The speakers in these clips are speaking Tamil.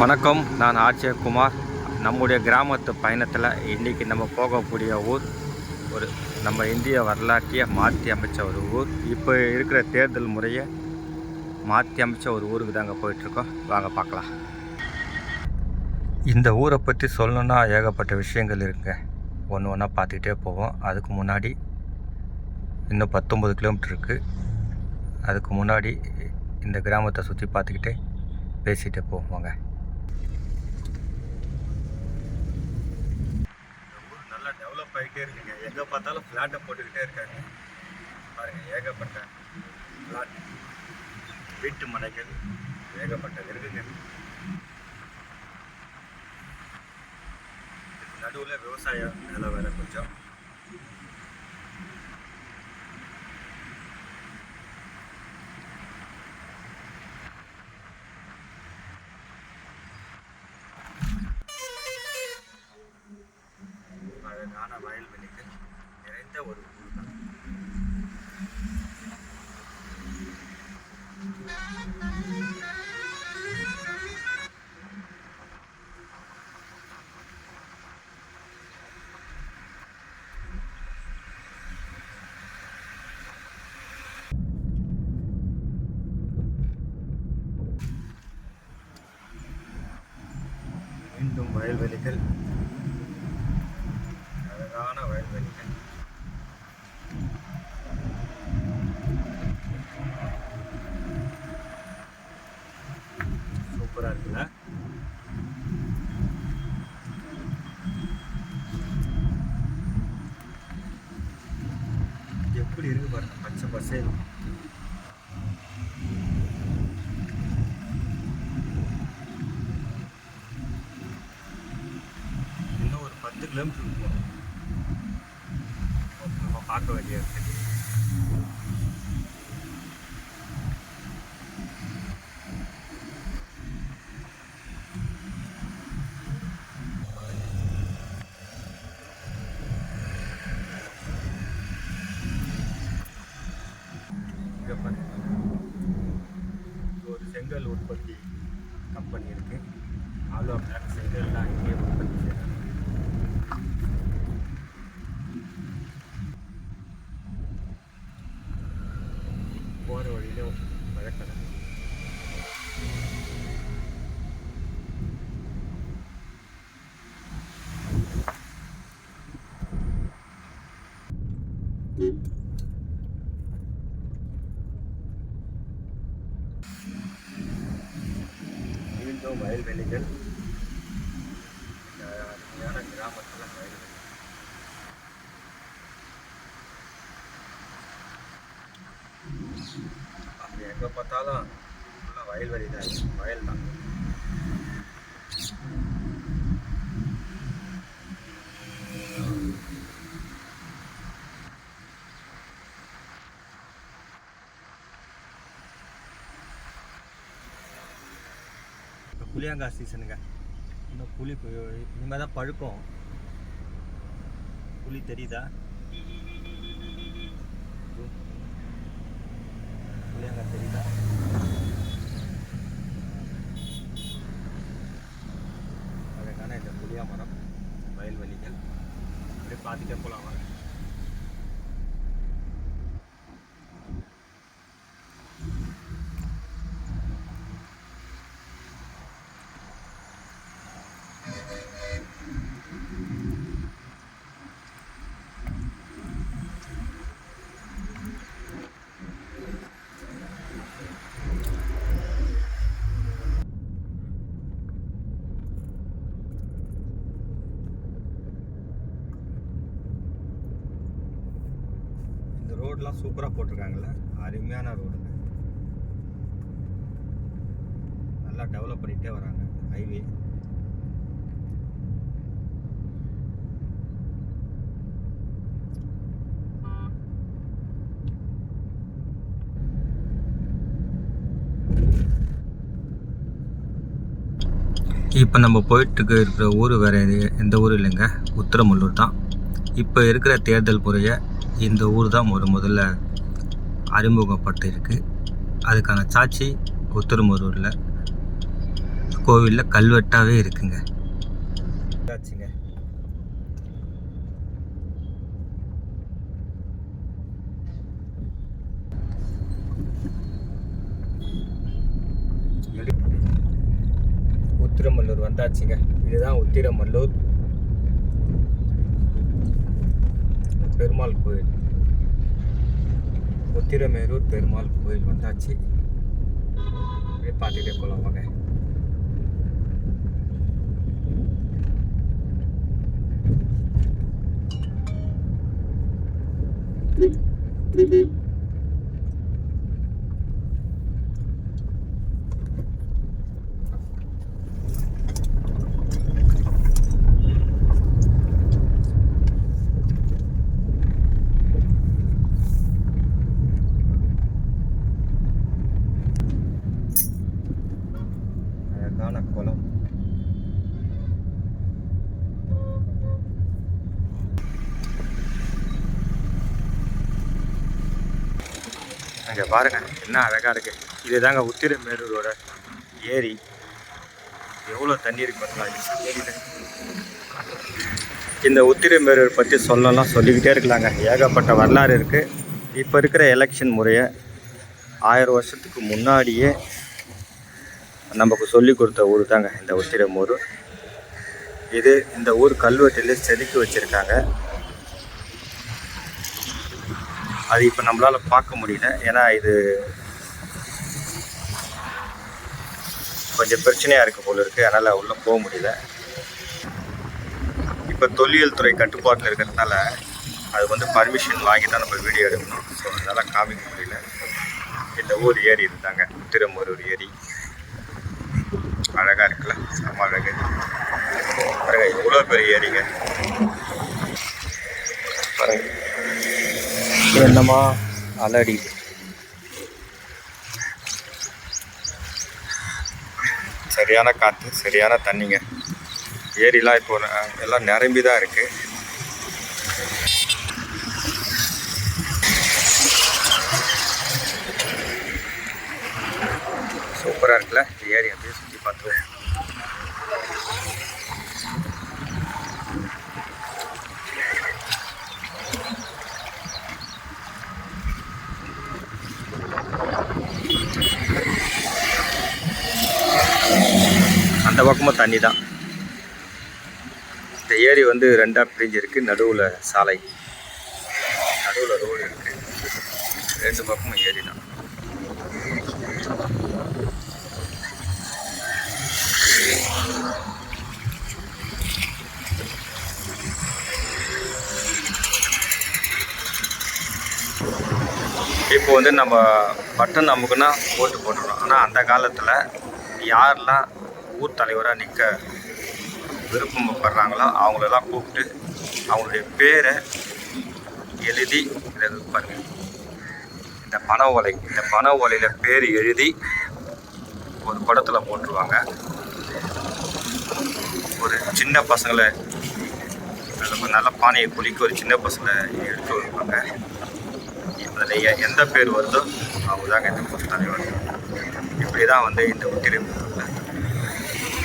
வணக்கம் நான் ஆட்சயகுமார் நம்முடைய கிராமத்து பயணத்தில் இன்றைக்கி நம்ம போகக்கூடிய ஊர் ஒரு நம்ம இந்திய வரலாற்றையை மாற்றி அமைச்ச ஒரு ஊர். இப்போ இருக்கிற தேர்தல் முறையை மாற்றி அமைச்ச ஒரு ஊருக்கு தாங்க போயிட்டுருக்கோம். வாங்க பார்க்கலாம். இந்த ஊரை பற்றி சொல்லணுன்னா ஏகப்பட்ட விஷயங்கள் இருக்குங்க. ஒன்று ஒன்றா பார்த்துக்கிட்டே போவோம். அதுக்கு முன்னாடி இன்னும் பத்தொம்பது கிலோமீட்டர் இருக்குது அதுக்கு முன்னாடி இந்த கிராமத்தை சுற்றி பார்த்துக்கிட்டே பேசிட்டு போவாங்க ஊர் நல்லா டெவலப் ஆகிட்டே இருக்குங்க. எங்கே பார்த்தாலும் ஃப்ளாட்டை போட்டுக்கிட்டே இருக்காங்க. பாருங்கள் ஏகப்பட்ட ஃப்ளாட் வீட்டு மனைகள் ஏகப்பட்டது இருக்குங்க. நடுவில் விவசாயம் நில வேலை கொஞ்சம். வயல்வெளிகள் அழகான வயல்வெளிகள் சூப்பராக இருக்குல்ல? எப்படி இருக்கு பாருங்க பச்சை பசேல் இன்னும் ஒரு பத்து கிலோமீட்டர் இருக்கும் நம்ம பார்க்க வேண்டிய இருக்கு இங்க রাখবেন எங்கே பார்த்தாலும் ஃபுல்லாக வயல்வெளி தான் வயல் தான் இப்போ புளியங்காய் சீசனுங்க இன்னும் புளி இனிமேல் தான் பழுக்கும். புளி தெரியுதா இது. புளியங்காய் தெரியுதா? அழகான இந்த புளியா மரம் வயல்வெளிகள். அப்படியே பார்த்துட்டே போகலாம் வாங்க. இந்த ரோடெலாம் சூப்பராக போட்டிருக்காங்கல்ல? அருமையான ரோடுங்க நல்லா டெவலப் பண்ணிகிட்டே வராங்க ஹைவே இப்போ நம்ம போயிட்டு இருக்கிற ஊர் வேறு எது? எந்த ஊர் இல்லைங்க? உத்திரமல்லூர் தான். இப்போ இருக்கிற தேர்தல் முறையை இந்த ஊர் தான் முத முதல்ல அறிமுகப்பட்டிருக்கு. அதுக்கான சாட்சி உத்திரமல்லூரில் கோவிலில் கல்வெட்டாகவே இருக்குங்க. ஆச்சுங்க உத்திரமல்லூர் வந்தாச்சுங்க. இதுதான் உத்திரமல்லூர். பெருமாள் கோயில். உத்திரமேரூர் பெருமாள் கோயில் வந்தாச்சு. அப்படியே பார்த்துட்டே போகலாம் வாங்க. அழகான குளம் அங்கே பாருங்க என்ன அழகாக இருக்கு. இதுதாங்க உத்திரமேரூரோட ஏரி. எவ்வளோ தண்ணி இருக்கு பார்த்தீங்களா ஏரியில இந்த உத்திரமேரூர் பற்றி சொல்லலாம் சொல்லிக்கிட்டே இருக்கலாங்க. ஏகப்பட்ட வரலாறு இருக்குது இப்போ இருக்கிற எலெக்ஷன் முறையை ஆயிரம் வருஷத்துக்கு முன்னாடியே நமக்கு சொல்லி கொடுத்த ஊர் தாங்க இந்த உத்திரமூர் இது இந்த ஊர் கல்வெட்டில் செதுக்கி வச்சுருக்காங்க. அது இப்போ நம்மளால் பார்க்க முடியல. ஏன்னா இது கொஞ்சம் பிரச்சனையாக இருக்க போல இருக்குது அதனால் உள்ளே போக முடியல. இப்போ தொல்லியல் துறை கட்டுப்பாட்டில் இருக்கிறதுனால அது வந்து பர்மிஷன் வாங்கி தான் நம்ம வீடியோ எடுக்கணும். ஸோ அதனால் காமிக்க முடியல. இந்த ஊர் ஏரி இருந்தாங்க திருமூரூர் ஏரி. அழகாக இருக்குல்ல செம்ம அழகு. பாருங்க இவ்வளோ பெரிய ஏரிங்க. பாருங்க. என்னமா அலடி. சரியான காற்று சரியான தண்ணிங்க. ஏரிலாம் இப்போ எல்லாம் நிரம்பி தான் இருக்குது சூப்பராக இருக்குல்ல ஏரி பார்த்து அந்த பக்கமும் தண்ணி தான் இந்த ஏரி வந்து ரெண்டாக பிரிஞ்சிருக்கு. நடுவில் சாலை. நடுவில் ரோடு இருக்குது ரெண்டு பக்கமும் ஏரி தான் இப்போ வந்து நம்ம பட்டன் நமக்குன்னா ஓட்டு போட்டுருவோம் ஆனால் அந்த காலத்தில் யாரெல்லாம் ஊர் தலைவராக நிற்க விருப்பப்படுறாங்களோ அவங்களெல்லாம் கூப்பிட்டு அவங்களுடைய பேரை எழுதி இதை பாருங்க. இந்த பண ஓலை இந்த பண ஓலையில் பேர் எழுதி ஒரு குடத்தில் போட்டுருவாங்க. ஒரு சின்ன பசங்களை நல்ல நல்ல பானையை குளிக்க ஒரு சின்ன பசங்களை எடுத்து வருவாங்க. அதில் எந்த பேர் வருதோ அவங்க தாங்க இந்த ஊர் வருது இப்படி தான் வந்து இந்த உத்திரமேரூரில்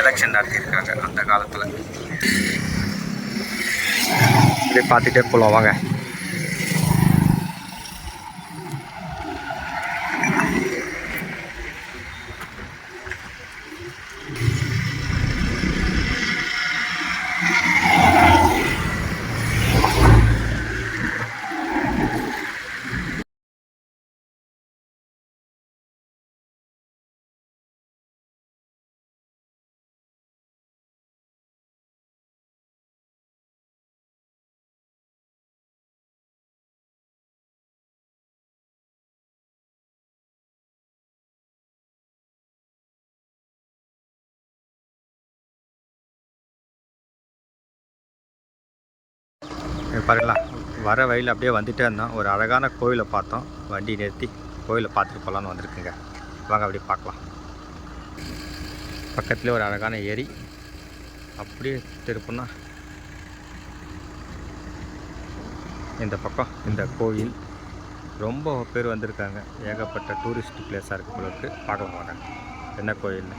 எலெக்ஷன் நடத்தியிருக்காங்க அந்த காலத்தில். இப்படி பார்த்துட்டே போகலாம் வாங்க. பாருங்களா வர வழியில் அப்படியே வந்துட்டே இருந்தோம். ஒரு அழகான கோயிலை பார்த்தோம். வண்டி நிறுத்தி கோயிலை பார்த்துட்டு போகலான்னு வந்திருக்குங்க. வாங்க அப்படியே பார்க்கலாம். பக்கத்துலேயே ஒரு அழகான ஏரி. அப்படியே திருப்புனா இந்த பக்கம் இந்த கோயில். ரொம்ப பேர் வந்திருக்காங்க. ஏகப்பட்ட டூரிஸ்ட் பிளேஸாக இருக்குது உங்களுக்கு பார்க்கலாம் வாங்க. என்ன கோயில்னு.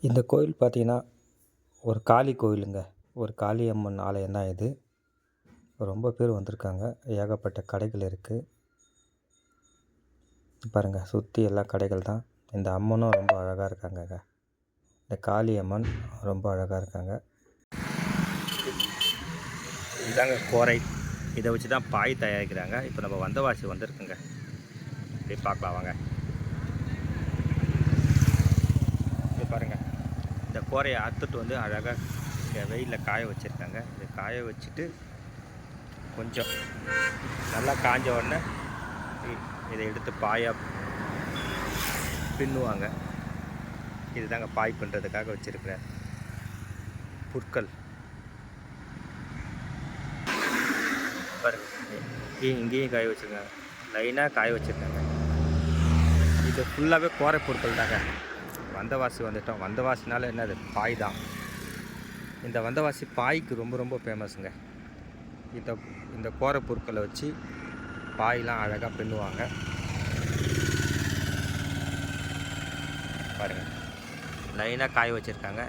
இந்த கோயில் பார்த்தீங்கன்னா ஒரு காளி கோயிலுங்க. ஒரு காளியம்மன் ஆலயம் தான் இது. ரொம்ப பேர் வந்திருக்காங்க. ஏகப்பட்ட கடைகள் இருக்குது பாருங்கள் சுற்றி எல்லா கடைகள் தான். இந்த அம்மனும் ரொம்ப அழகாக இருக்காங்கங்க இந்த காளியம்மன் ரொம்ப அழகாக இருக்காங்க. இதாங்க கோரை. இதை வச்சு தான் பாய் தயாரிக்கிறாங்க. இப்போ நம்ம வந்தவாசி வந்திருக்குங்க. இப்படி பார்க்கலாம் வாங்க. பாருங்கள் இந்த கோரையை அறுத்துட்டு வந்து அழகாக வெயிலில் காய வச்சுருக்காங்க. இதை காய வச்சுட்டு கொஞ்சம் நல்லா காஞ்ச உடனே இதை எடுத்து பாயாக பின்னுவாங்க. இதுதாங்க பாய் பண்ணுறதுக்காக வச்சுருக்கிற புற்கள். பாருங்க இங்கேயும் காய வச்சுருக்காங்க. லைனாக காய வச்சுருக்காங்க. இது ஃபுல்லாகவே கோரை பொருட்கள் தாங்க வந்தவாசி வந்துட்டோம். வந்தவாசினால என்னது? பாய் தான். இந்த வந்தவாசி பாய்க்கு ரொம்ப ரொம்ப ஃபேமஸுங்க இந்த இந்த கோர பொருட்களை வச்சு பாயெலாம் அழகாக பின்னுவாங்க. பாருங்கள் லைனாக காய வச்சுருக்காங்க.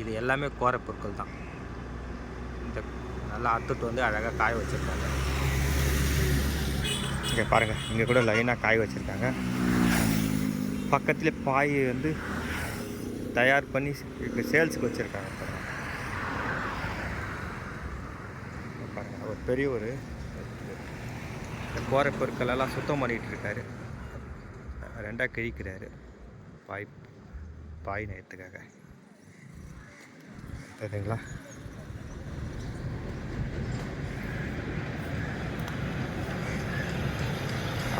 இது எல்லாமே கோர பொருட்கள் தான். இந்த நல்லா அத்துட்டு வந்து அழகாக காய வச்சுருக்காங்க. இங்கே பாருங்கள் இங்கே கூட லைனாக காய வச்சுருக்காங்க. பக்கத்தில் பாய் வந்து தயார் பண்ணி சேல்ஸுக்கு வச்சுருக்காங்க பாருங்க இங்க பாருங்க ஒரு பெரிய ஒரு இந்த கோரை சுத்தம் பண்ணிகிட்டு இருக்காரு ரெண்டாக கிழிக்கிறாரு. பாய் பாய் நேரத்துக்காக. சரிங்களா?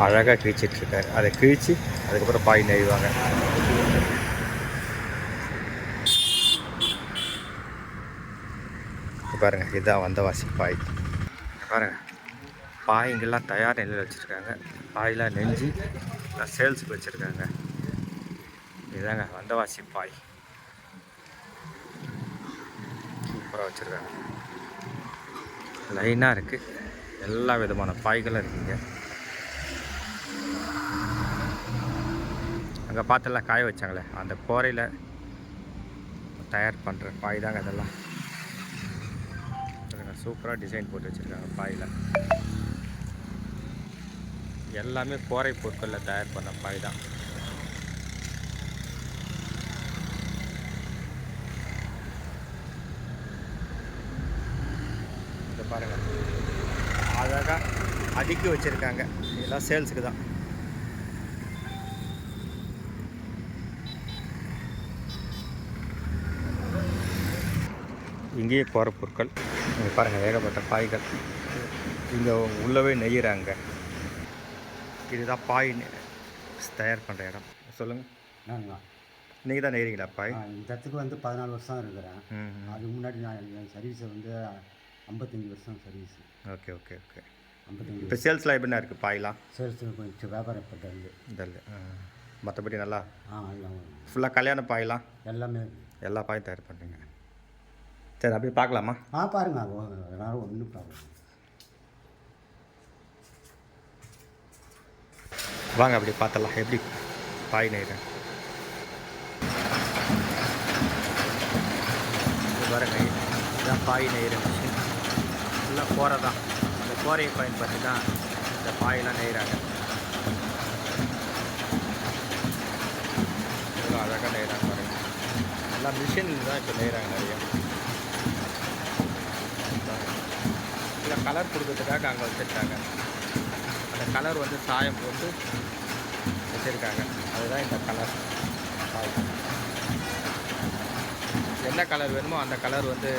அழகாக கிழிச்சிட்டு இருக்காரு அதை கிழிச்சு அதுக்கப்புறம் பாய் நெய்வாங்க. பாருங்கள் பாருங்க இதுதான் வந்தவாசி பாய். பாருங்கள் பாருங்க. பாய்ங்கெல்லாம் தயார் நிலையில் வச்சுருக்காங்க. பாயெலாம் நெஞ்சு சேல்ஸுக்கு வச்சுருக்காங்க. இதுதாங்க வந்தவாசி பாய். சூப்பராக வச்சுருக்காங்க. லைனாக இருக்குது எல்லா விதமான பாய்களும் இருக்குங்க. அங்கே பார்த்தெல்லாம் காய வச்சாங்களே. அந்த கோரையில் தயார் பண்ணுற பாய் தாங்க அதெல்லாம். சூப்பராக டிசைன் போட்டு வச்சுருக்காங்க பாயில். எல்லாமே கோரை பொருட்களில் தயார் பண்ண பாய் தான். இதை பாருங்கள் அழகாக அடுக்கி வச்சுருக்காங்க. இதெல்லாம் சேல்ஸுக்கு தான். இங்கேயே போகிற பொருட்கள். இங்கே பாருங்கள் ஏகப்பட்ட பாய்கள். இங்கே உள்ளவே நெய்கிறாங்க இதுதான் பாய் தயார் பண்ணுற இடம். சொல்லுங்கள் நாங்களா நீங்கள் தான் நெய்கிறீங்களா பாய்? இந்த இடத்துக்கு வந்து பதினாலு வருஷம் இருக்கிறேன். அதுக்கு முன்னாடி நான் என் சர்வீஸை வந்து ஐம்பத்தஞ்சு வருஷம் சர்வீஸ் ஓகே ஓகே ஓகே. ஐம்பத்தஞ்சு இப்போ சேல்ஸ்லாம் எப்படிண்ணா இருக்குது பாய்லாம்? சேல்ஸ் கொஞ்சம் வியாபாரம் பட்டது இதில் மற்றபடி நல்லா? ஆ எல்லாம் ஃபுல்லாக கல்யாண பாயெலாம்? எல்லாமே எல்லா பாயும் தயார் பண்ணுறீங்க சரி அப்படியே பார்க்கலாமா? ஆ பாருங்க அதனால ஒன்றும் ப்ராப்ளம் வாங்க அப்படி பார்த்தலாம் எப்படி பாய் நெய்கிறேன் பாருங்க இதுதான் பாய் நெய்கிற மிஷின் ஃபுல்லாக கோரை தான் அந்த கோரையை பயன்படுத்தி தான் இந்த பாயெல்லாம் நெய்கிறாங்க அழகாக நெய்கிறாங்க பாருங்க. எல்லாம் மிஷின் தான் இப்போ நெய்கிறாங்க நிறையா இதில் கலர் கொடுக்கறதுக்காக அங்கே வச்சுருக்காங்க. அந்த கலர் வந்து சாயம் போட்டு வச்சுருக்காங்க. அதுதான் இந்த கலர். பாய் என்ன கலர் வேணுமோ அந்த கலர் வந்து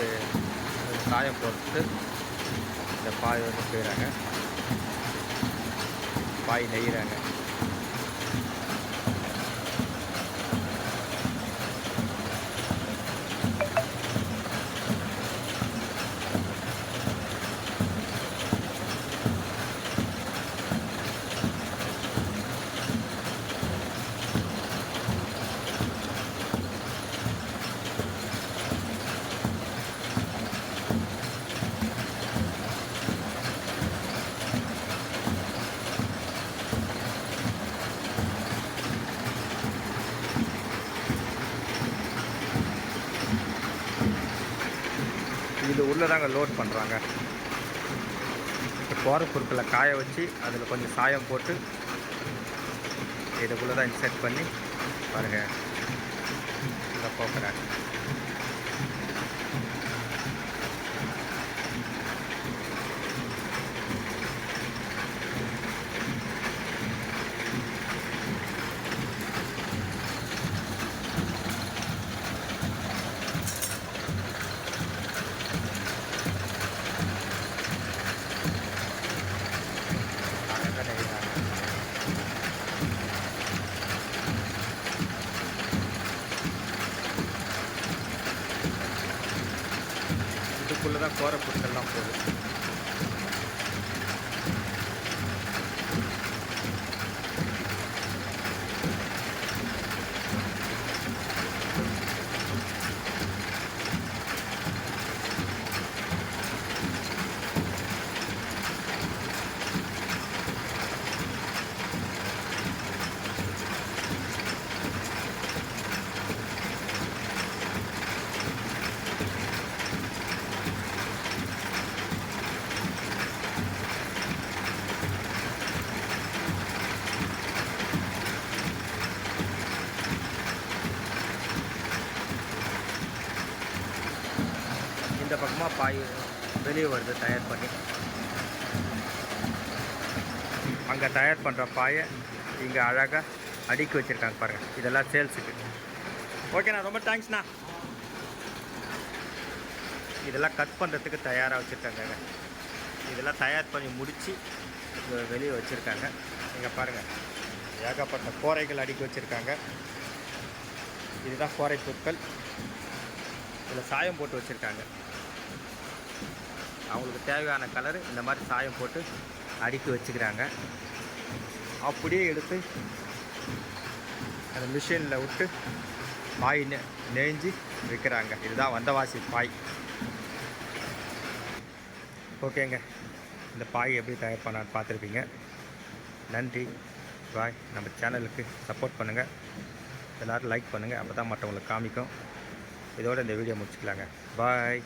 சாயம் போட்டு இந்த பாய் வந்து செய்கிறாங்க பாய் நெய்கிறாங்க உள்ளே தாங்க லோட் பண்ணுறாங்க போகிற பொருட்களை காய வச்சு அதில் கொஞ்சம் சாயம் போட்டு இதுக்குள்ளே தான் இன்செர்ட் பண்ணி பாருங்கள் இதை போக்குறேன் அழகாக நெய்கிறாங்க போகிற பொருட்கள்லாம் போகுது. இந்த பக்கமாக பாய் வெளியே வருது தயார் பண்ணி அங்கே தயார் பண்ணுற பாயை இங்கே அழகாக அடுக்கி வச்சுருக்காங்க பாருங்கள் இதெல்லாம் சேல்ஸுக்கு. ஓகேண்ணா ரொம்ப தேங்க்ஸ்ண்ணா இதெல்லாம் கட் பண்ணுறதுக்கு தயாராக வச்சுருக்காங்க. இதெல்லாம் தயார் பண்ணி முடித்து வெளியே வச்சுருக்காங்க. இங்கே பாருங்கள் ஏகப்பட்ட கோரைகள் அடுக்கி வச்சுருக்காங்க. இதுதான் கோரை பொருட்கள். இதில் சாயம் போட்டு வச்சுருக்காங்க. அவங்களுக்கு தேவையான கலர் இந்த மாதிரி சாயம் போட்டு அடுக்கி வச்சுக்கிறாங்க. அப்படியே எடுத்து அந்த மிஷினில் விட்டு பாய் நெ நெஞ்சு விற்கிறாங்க இதுதான் வந்தவாசி பாய். ஓகேங்க. இந்த பாய் எப்படி தயார் பண்ணான்னு பார்த்துருப்பீங்க. நன்றி. பாய். நம்ம சேனலுக்கு சப்போர்ட் பண்ணுங்கள் எல்லோரும் லைக் பண்ணுங்கள் அப்போ தான் மற்றவங்களுக்கு காமிக்கும். இதோட இந்த வீடியோ முடிச்சுக்கலாங்க. பாய்